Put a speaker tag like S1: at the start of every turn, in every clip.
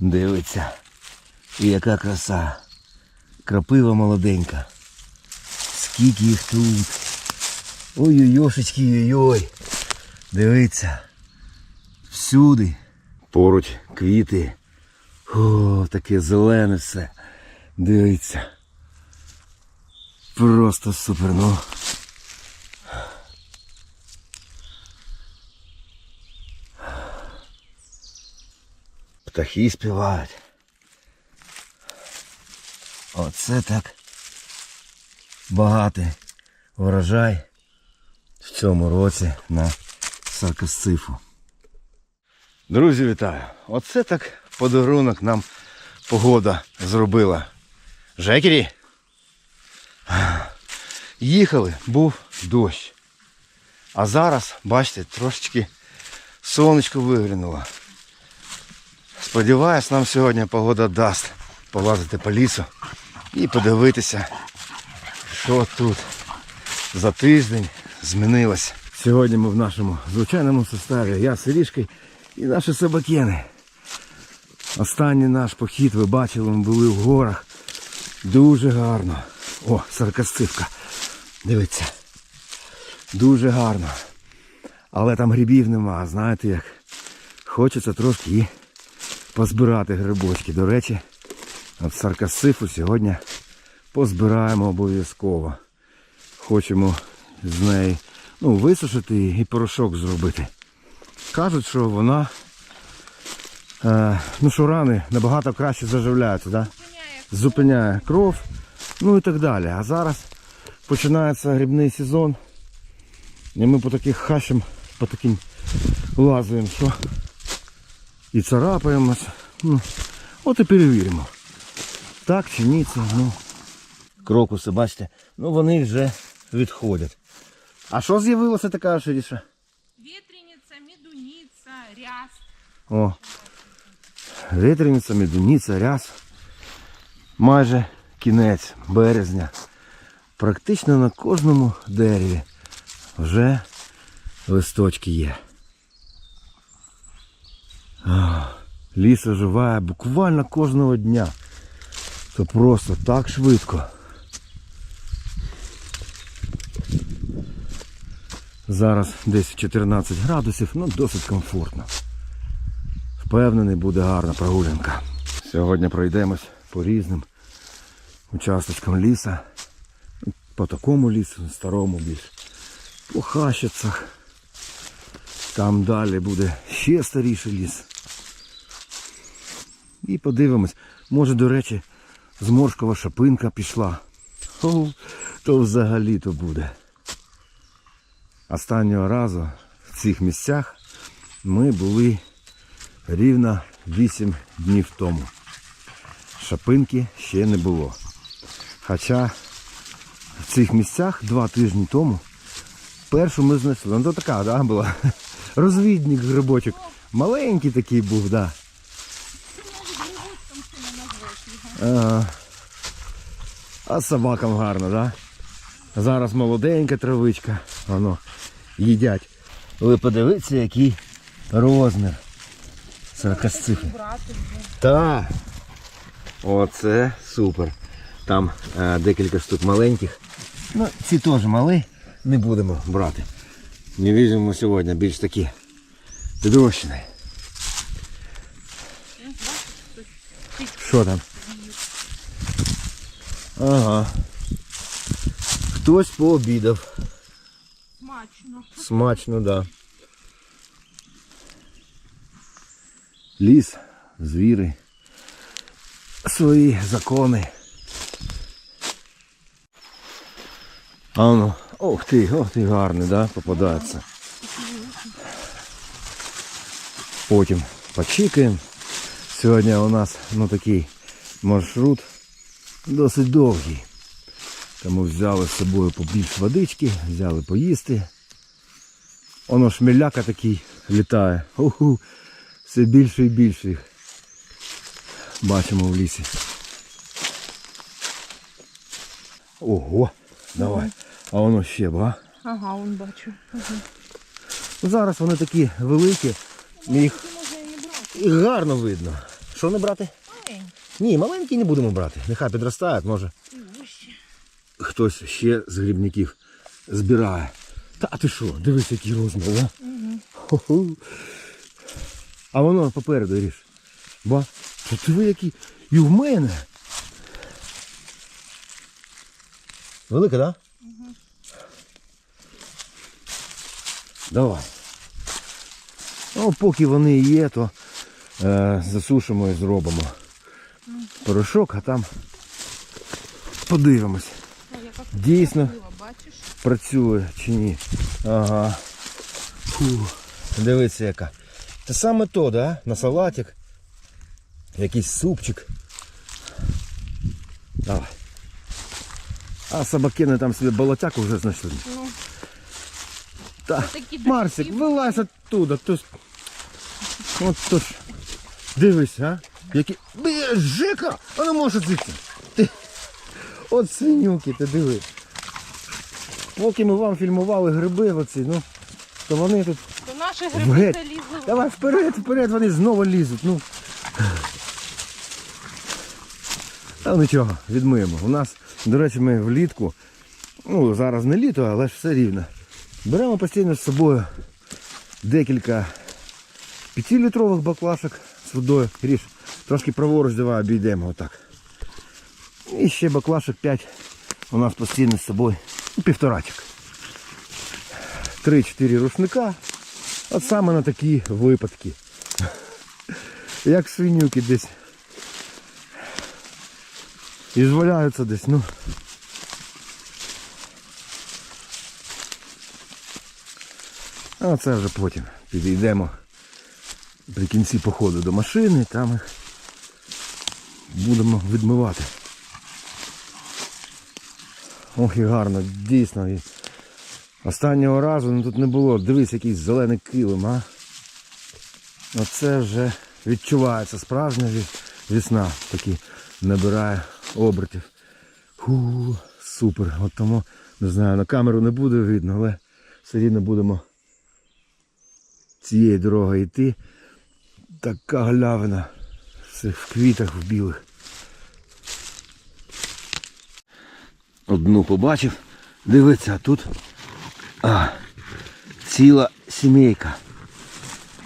S1: Дивиться. І яка краса. Крапива молоденька. Скільки їх тут. Ой-ой-йошечки, ой-ой. Дивиться. Всюди. Поруч квіти. О, таке зелене все. Дивиться. Просто супер, ну. Птахи співають. Оце так багатий врожай в цьому році на саркасцифу. Друзі, вітаю! Оце так подарунок нам погода зробила. Жекері. Їхали, був дощ. А зараз, бачите, трошечки сонечко виглянуло. Сподіваюсь, нам сьогодні погода дасть полазити по лісу і подивитися, що тут за тиждень змінилося. Сьогодні ми в нашому звичайному составі. Я Сирішки і наші собакени. Останній наш похід, ви бачили, ми були в горах. Дуже гарно. О, саркастивка. Дивіться. Дуже гарно. Але там грибів нема, знаєте як. Хочеться трошки і позбирати грибочки. До речі, от саркасифу сьогодні позбираємо обов'язково. Хочемо з неї ну, висушити і порошок зробити. Кажуть, що вона, е, ну що рани набагато краще заживляються, да? зупиняє кров, ну і так далі. А зараз починається грибний сезон. І ми по таких хащам, по таким лазуємо, що і царапаємось. Ну, от і перевіримо. Так чи ні, це, ну. Крокуси, бачите, ну вони вже відходять. А що з'явилося така ширіша?
S2: Ветреница, медуница, ряс.
S1: О, вітряниця, медуниця, ряс. Майже кінець березня. Практично на кожному дереві вже листочки є. Ліс оживає буквально кожного дня. Це просто так швидко. Зараз десь 14 градусів, ну досить комфортно. Впевнений, буде гарна прогулянка. Сьогодні пройдемось по різним участочкам ліса. По такому лісу, старому більш. По хащицях. Там далі буде ще старіший ліс. І подивимось, може, до речі, зморшкова шапинка пішла. О, то взагалі то буде. Останнього разу в цих місцях ми були рівно 8 днів тому. Шапинки ще не було. Хоча в цих місцях два тижні тому першу ми знайшли. Ну то така, да, була. Розвідник грибочок. Маленький такий був, да. Ага. А собакам гарно, да? Зараз молоденька травичка. Воно їдять. Ви подивіться, який розмір. Сорокасцифи.
S2: Брати
S1: Так. Оце супер. Там е, декілька штук маленьких. Ну, ці теж малі, не будемо брати. Не візьмемо сьогодні більш такі підрощені. Що там? Ага. Хтось пообідав.
S2: смачно.
S1: Смачно, да. Ліс, звіри, свої закони. А ну, ох ти, ох ти гарний, да, попадається. Потім почікаємо. Сьогодні у нас ну, такий маршрут досить довгий. Тому взяли з собою побільш водички, взяли поїсти. Воно шмеляка такий літає. Уху, все більше і більше їх бачимо в лісі. Ого, давай. А воно ще ба.
S2: Ага, он бачу.
S1: Ну, Зараз вони такі великі, їх гарно видно, Що не брати? Ні, маленькі не будемо брати. Нехай підростають, може. Хтось ще з грибників збирає. Та ти що, дивись, який розмір, да? Хо-хо. А воно попереду ріж. Ба, то ти ви які. І в мене. Велика, так? Да? Давай. Ну, поки вони є, то е, засушимо і зробимо порошок, а там подивимось. Дійсно працює чи ні. Ага. Фу. Дивіться яка. Це саме то, да? На салатик. Якийсь супчик. Давай. А собакини там собі болотяку вже знайшли.
S2: Ну,
S1: Та. Марсик, вилазь оттуда. То... От то ж. Дивись, а? Які. Бе, Жека! А може звідси. Ти... От свинюки, ти диви. Поки ми вам фільмували гриби оці, ну, то вони тут.
S2: То наші гриби залізли.
S1: Давай вперед, вперед, вони знову лізуть. Ну. Та нічого, відмиємо. У нас, до речі, ми влітку, ну зараз не літо, але ж все рівно. Беремо постійно з собою декілька 5-літрових баклашок з водою. Ріж, трошки праворуч давай обійдемо отак. І ще баклашок 5 у нас постійно з собою. Ну, Півторачок. 3-4 рушника. От саме на такі випадки. Як свинюки десь. І зваляються десь, ну. А це вже потім. Підійдемо при кінці походу до машини, там їх будемо відмивати. Ох і гарно, дійсно. І Останнього разу ну, тут не було. Дивись, якийсь зелений килим, а? Оце вже відчувається справжня ві- весна. Такі набирає обертів. Фу, супер. От тому, не знаю, на камеру не буде видно, але все рівно будемо цією дорогою йти. Така галявина. Все в квітах в білих. Одну побачив. Дивиться, а тут а, ціла сімейка.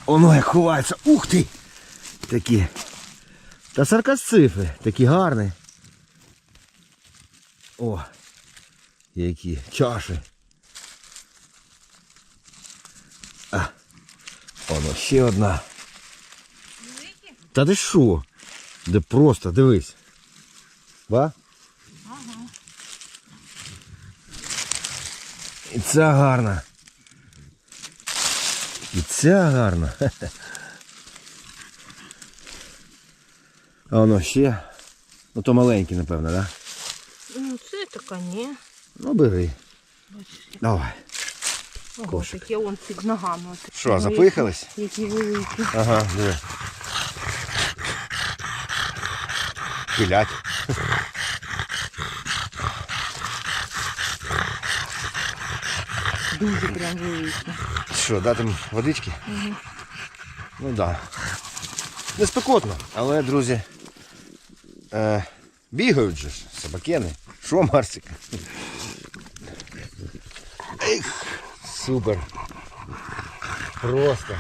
S1: Оно як ховається. Ух ти! Такі. Та саркасцифи, такі гарні. О, які чаші. А, воно ще одна. Та ти що? Де просто, дивись. Ба?
S2: Ага.
S1: І ця гарна. І ця гарна. А воно ще. Ну то маленьке, напевно, так? Да?
S2: Ну, це така ні.
S1: Ну бери.
S2: Бачиш,
S1: Давай.
S2: ого,
S1: Кошик.
S2: таке он під ногами.
S1: Що, запихались?
S2: Які, які великі.
S1: Ага, диви. Пилять.
S2: Дуже прям великі.
S1: Що, дати водички? Ну так. Да. Не спекотно, але, друзі, е, бігають же ж собакени. Що, Марсик? Ех, супер. Просто.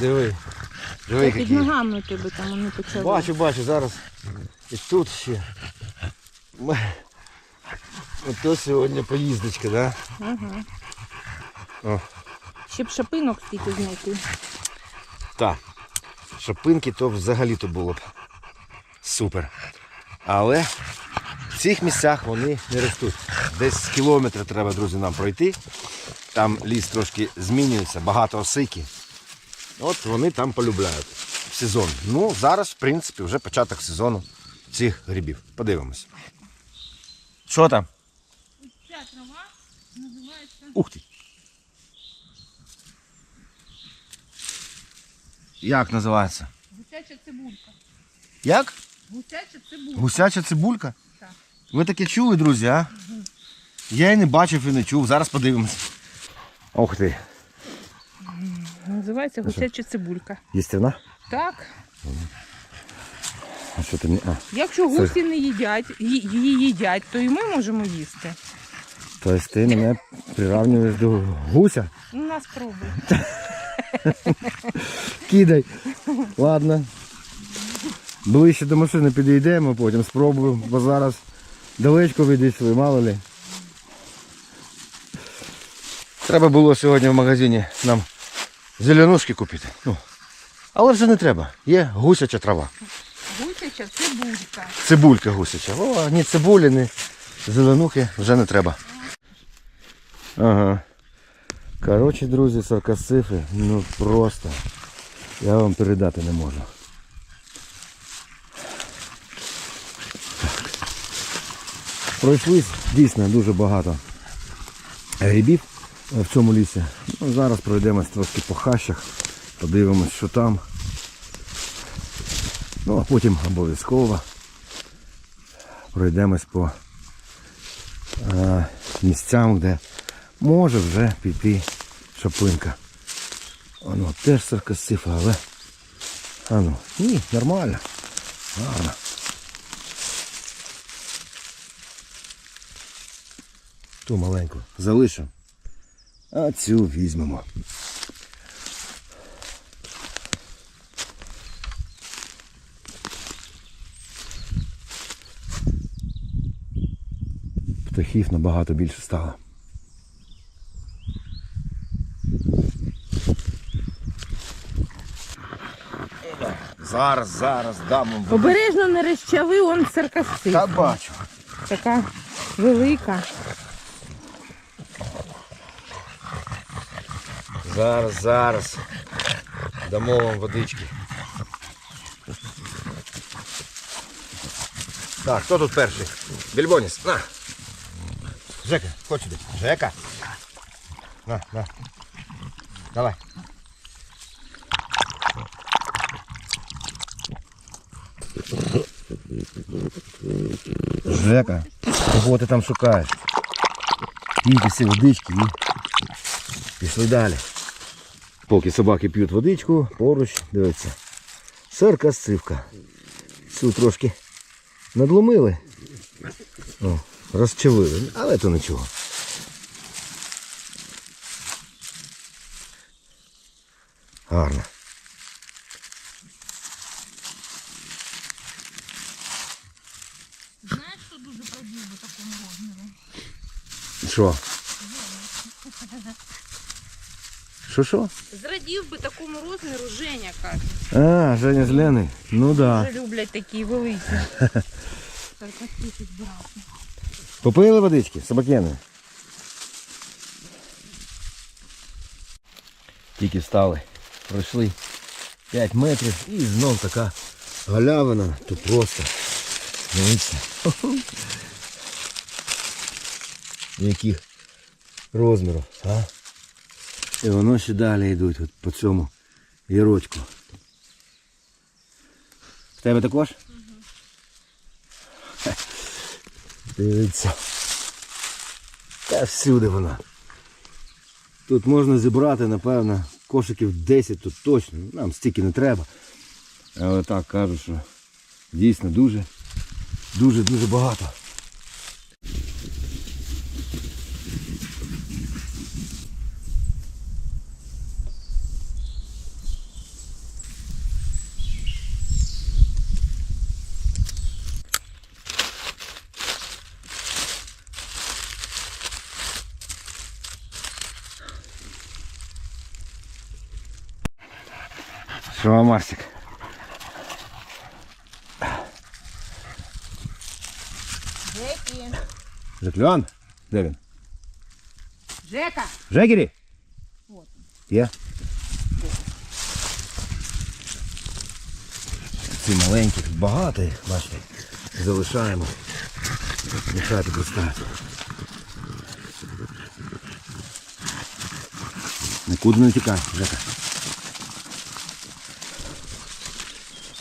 S1: Диви. Диви,
S2: Та під
S1: які.
S2: ногами у тебе там вони почали.
S1: Бачу, бачу, зараз. І тут ще. Ото сьогодні поїздочка, да?
S2: Ага.
S1: О.
S2: Ще б шапинок стільки знайти.
S1: Так. Шапинки то взагалі-то було б супер. Але в цих місцях вони не ростуть. Десь з кілометра треба, друзі, нам пройти. Там ліс трошки змінюється, багато осики. От вони там полюбляють в сезон. Ну, зараз, в принципі, вже початок сезону цих грибів. Подивимось. Що там?
S2: Ця трава називається
S1: Ух ти. Як називається?
S2: гусяча цибулька.
S1: Як?
S2: Гусяча цибулька.
S1: Гусяча цибулька?
S2: Так.
S1: Ви таке чули, друзі, а? Я і не бачив і не чув. Зараз подивимось. Ох ти.
S2: Називається гусяча цибулька.
S1: Їстівна?
S2: Так.
S1: А що ти? А,
S2: Якщо
S1: Це-
S2: гусі не їдять, її їдять, то і ми можемо їсти.
S1: тобто ти мене приравнюєш до гуся?
S2: Ну, нас пробуй.
S1: Кидай. Ладно. Ближче до машини підійдемо, потім спробуємо, бо зараз далечко відійшли, мало ли. Треба було сьогодні в магазині нам зеленушки купити. Ну, але вже не треба. Є гусяча трава.
S2: Гусяча цибулька.
S1: Цибулька гусяча. О, ні цибулі, ні зеленухи вже не треба. Ага. Коротше, друзі, саркасифи, ну просто. Я вам передати не можу. Пройшлись дійсно дуже багато грибів в цьому лісі. Ну, зараз пройдемось трошки по хащах, подивимось, що там. Ну, а потім обов'язково пройдемось по е, місцям, де може вже піти шапинка. Воно теж саркасифа, але. А ну, ні, нормально. Гарно. Ту маленьку залишимо. А цю візьмемо. Птахів набагато більше стало. Зараз, зараз дам вам.
S2: Обережно не розчави, он саркасив.
S1: Та бачу.
S2: Така велика.
S1: Зараз, зараз. Дамо вам водички. Так, хто тут перший? Більбоніс, на. Жека, chodź сюди. Жека. На, на. Давай. Жека, кого ти там шукаєш? Пійте всі водички і пішли далі. Поки собаки п'ють водичку, поруч, дивіться. Сирка сивка. Цю трошки надломили. О, розчавили, але то нічого. Гарно.
S2: Знаєш, що дуже пробив би такому розмірі?
S1: Що? Що що?
S2: Зрадів би такому розміру Женя каже.
S1: А, Женя з Леною. Ну да.
S2: Дуже люблять такі великі. Саркастики збирати.
S1: Попили водички, собакени. Тільки встали. Пройшли 5 метрів і знов така галявина. Тут просто. Дивіться. Яких розмірів, а? І воно ще далі йдуть от по цьому ярочку. В тебе також? Дивіться. Та всюди вона. Тут можна зібрати, напевно, кошиків 10 тут точно. Нам стільки не треба. Але так кажуть, що дійсно дуже, дуже, дуже багато. Що, Марсик?
S2: Жекі.
S1: Закльон? Де він?
S2: Жека.
S1: Жегері?
S2: От.
S1: Є? Ці маленькі, тут багато їх, бачите, залишаємо. Нехай тут ростають. Нікуди не тікай, Жека.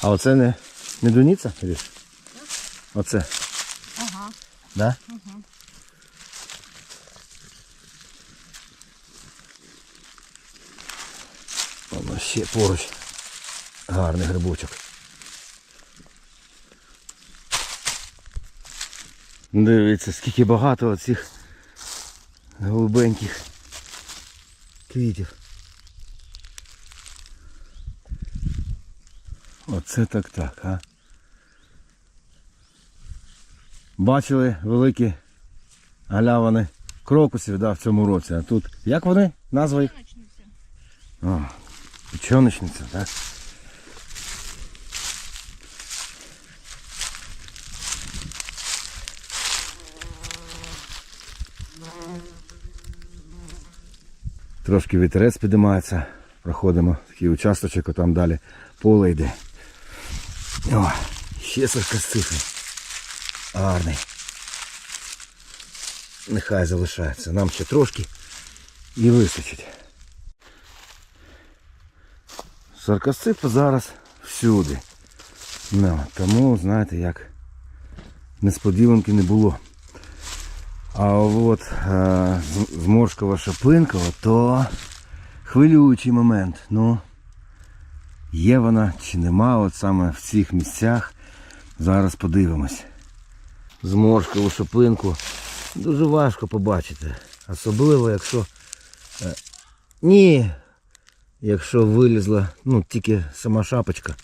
S1: А оце не не дуніця? Оце.
S2: Ага.
S1: Да? Ага. Воно ще поруч. Гарний грибочок. Дивіться, скільки багато оцих голубеньких квітів. Оце так так, а. Бачили великі галявини крокусів да, в цьому році. А тут як вони? Назва їх? Печоночниця, так? Трошки вітерець підіймається. Проходимо такий участочок, а там далі поле йде. О, ще саркастифи. Гарний. Нехай залишається. Нам ще трошки і вистачить. Саркастифи зараз всюди. Ну, тому, знаєте, як несподіванки не було. А от е, з- шапинкова, то хвилюючий момент. Ну, є вона чи нема, от саме в цих місцях. Зараз подивимось. Зморшкову шапинку дуже важко побачити. Особливо, якщо. е, ні, якщо вилізла, ну, тільки сама шапочка.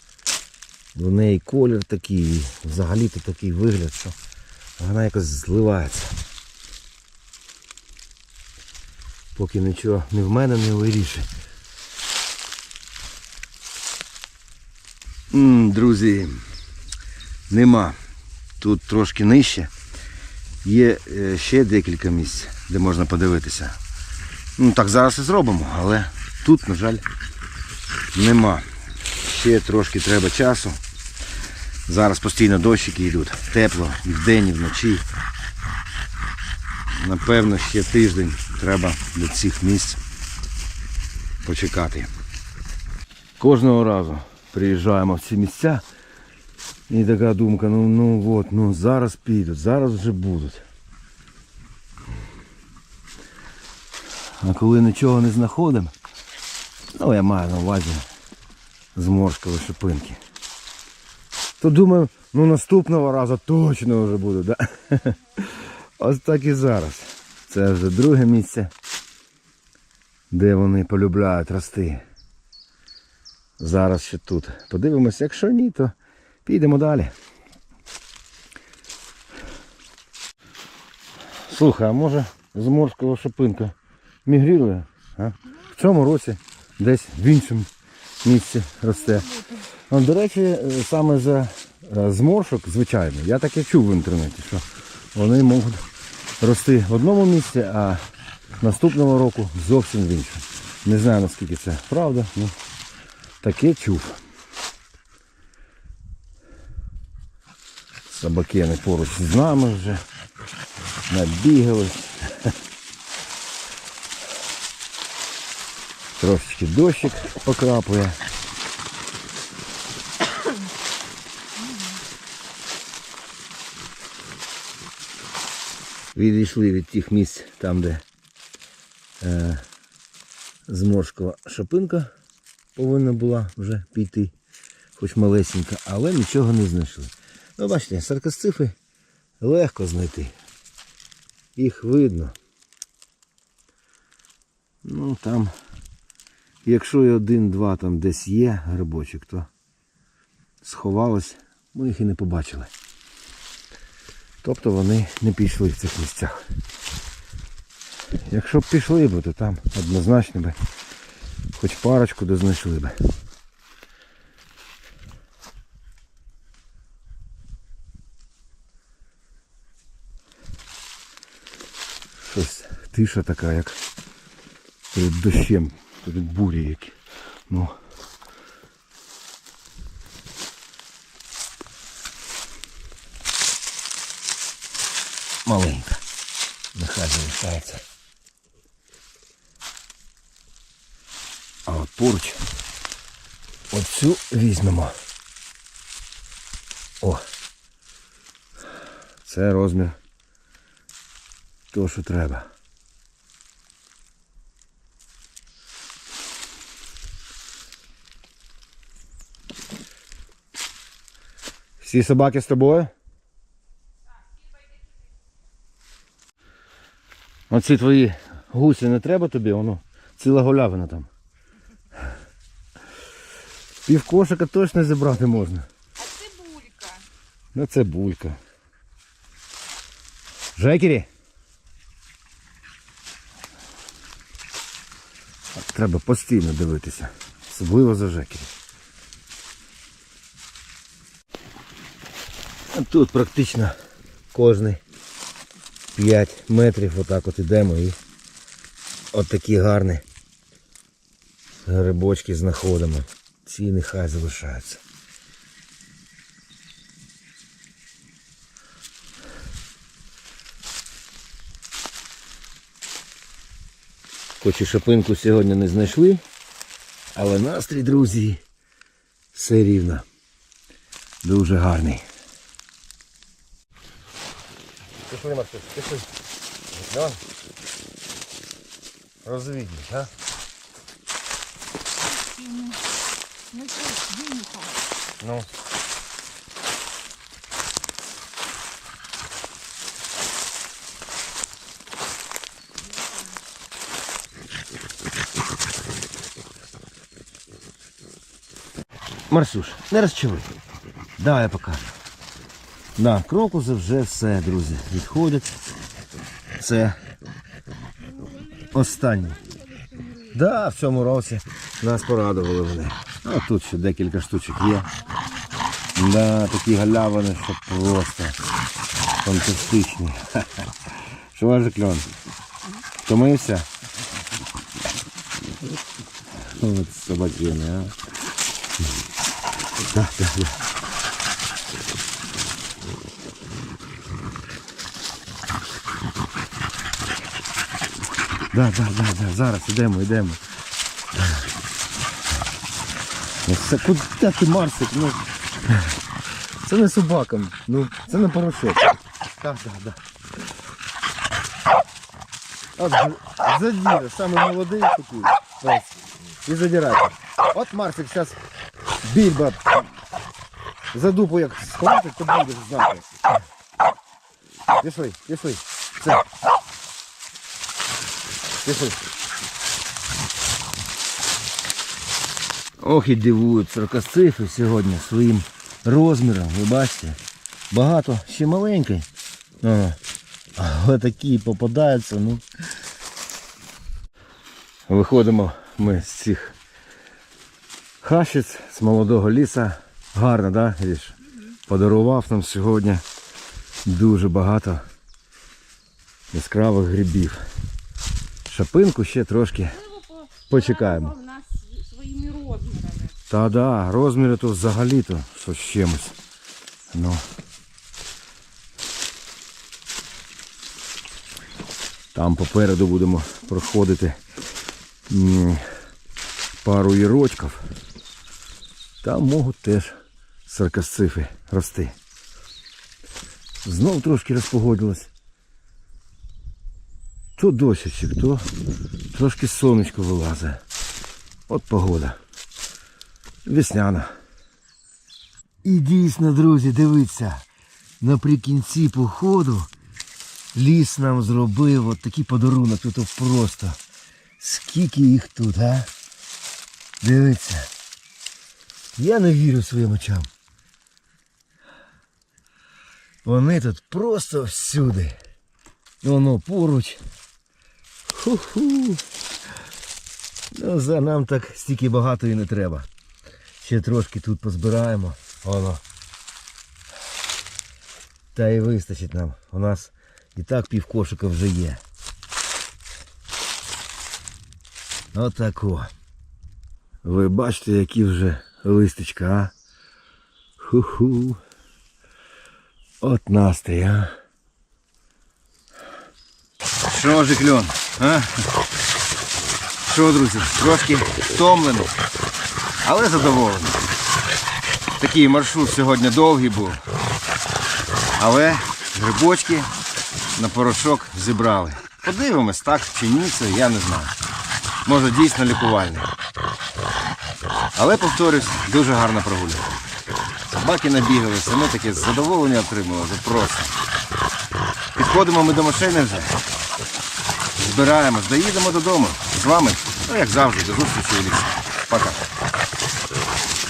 S1: В неї колір такий, взагалі-то такий вигляд, що вона якось зливається. Поки нічого не в мене не вирішить. Друзі, нема. Тут трошки нижче. Є е, ще декілька місць, де можна подивитися. Ну так зараз і зробимо, але тут, на жаль, нема. Ще трошки треба часу. Зараз постійно дощики йдуть. Тепло і вдень, і вночі. Напевно, ще тиждень треба для цих місць почекати. Кожного разу приїжджаємо в ці місця і така думка, ну ну от, ну зараз підуть, зараз вже будуть. А коли нічого не знаходимо, ну я маю на увазі зморшкові шипинки, то думаю, ну наступного разу точно вже буде, да? Ось так і зараз. Це вже друге місце, де вони полюбляють рости. Зараз ще тут. Подивимося, якщо ні, то підемо далі. Слухай, а може зморського шипинка мігрірує? А? В цьому році десь в іншому місці росте. Ну, до речі, е, саме за е, зморшок, звичайно, я таке чув в інтернеті, що вони можуть рости в одному місці, а наступного року зовсім в іншому. Не знаю наскільки це правда, ну таке чув. Собакени поруч з нами вже набігались. Трошечки дощик покрапує. Відійшли від тих місць, там де е, зморшкова шапинка повинна була вже піти, хоч малесенька, але нічого не знайшли. Ну, бачите, саркасцифи легко знайти. Їх видно. Ну там, якщо і один-два там десь є грибочок, то сховалось, ми їх і не побачили. Тобто вони не пішли в цих місцях. Якщо б пішли то там однозначно би хоч парочку де знайшли би. Щось тиша така, як перед дощем, перед бурі які. Ну. Маленька. Нехай залишається. А от поруч оцю візьмемо. О! Це розмір того, що треба. Всі собаки з тобою? Оці твої гусі не треба тобі, воно ціла голявина там. Пів кошика точно зібрати можна.
S2: А цибулька.
S1: Ну це булька. Жекері. Треба постійно дивитися. Особливо за жекері. А тут практично кожний 5 метрів отак от ідемо і от такі гарні грибочки знаходимо. Ці нехай залишаються. Хоч і шипинку сьогодні не знайшли, але настрій, друзі, все рівно. Дуже гарний. Пішли, Максим, пішли. Давай. Розвідніш, а?
S2: Ну що, винюхав.
S1: Ну. Марсюш, не розчавай. Давай я покажу. Да, крокуси вже все, друзі, відходять. Це останні. Да, в цьому році нас порадували вони. А тут ще декілька штучок є. Да, такі галявини, що просто фантастичні. Що важе кльон? Втомився? От собакини, а. Да, да, да, да, зараз йдемо, йдемо. Ну, Це куди ти Марсик? Ну, це не собакам, ну це не порошок. Так, так, так. От задіра, саме молодий такий. Ось. І задирайте. От Марсик зараз більба за дупу як схватить, то будеш знати. Пішли, пішли. Все. Пішли. Ох і дивують сорокосцифи сьогодні своїм розміром, ви бачите. Багато ще маленький. Але такі попадаються, ну. Виходимо ми з цих хащиць, з молодого ліса. Гарно, да, Ріш? Подарував нам сьогодні дуже багато яскравих грибів. Шапинку ще трошки почекаємо.
S2: В нас своїми розмірами.
S1: Та да, розміри то взагалі-то що з чимось. Ну. Там попереду будемо проходити пару ірочків. Там можуть теж саркасцифи рости. Знов трошки розпогодилось. То дощечок, то трошки сонечко вилазить. От погода. Весняна. І дійсно, друзі, дивіться, наприкінці походу ліс нам зробив от такий подарунок. Тут просто. Скільки їх тут, а? Дивіться. Я не вірю своїм очам. Вони тут просто всюди. Воно поруч. Ху-ху. Ну, за нам так стільки багато і не треба. Ще трошки тут позбираємо. Воно. Та і вистачить нам. У нас і так пів кошика вже є. Отако. Ви бачите, які вже листочка, а? Ху-ху. От настрій, а. Що ж, кльон, а? Що, друзі, трошки втомлений, але задоволений. Такий маршрут сьогодні довгий був. Але грибочки на порошок зібрали. Подивимось, так чи ні, це я не знаю. Може дійсно лікувальний. Але повторюсь, дуже гарна прогулянка. Собаки набігалися, ми таке задоволення отримали, просто. Підходимо ми до машини вже. збираємось, доїдемо додому. З вами, ну як завжди, до зустрічі у лісі. Пока.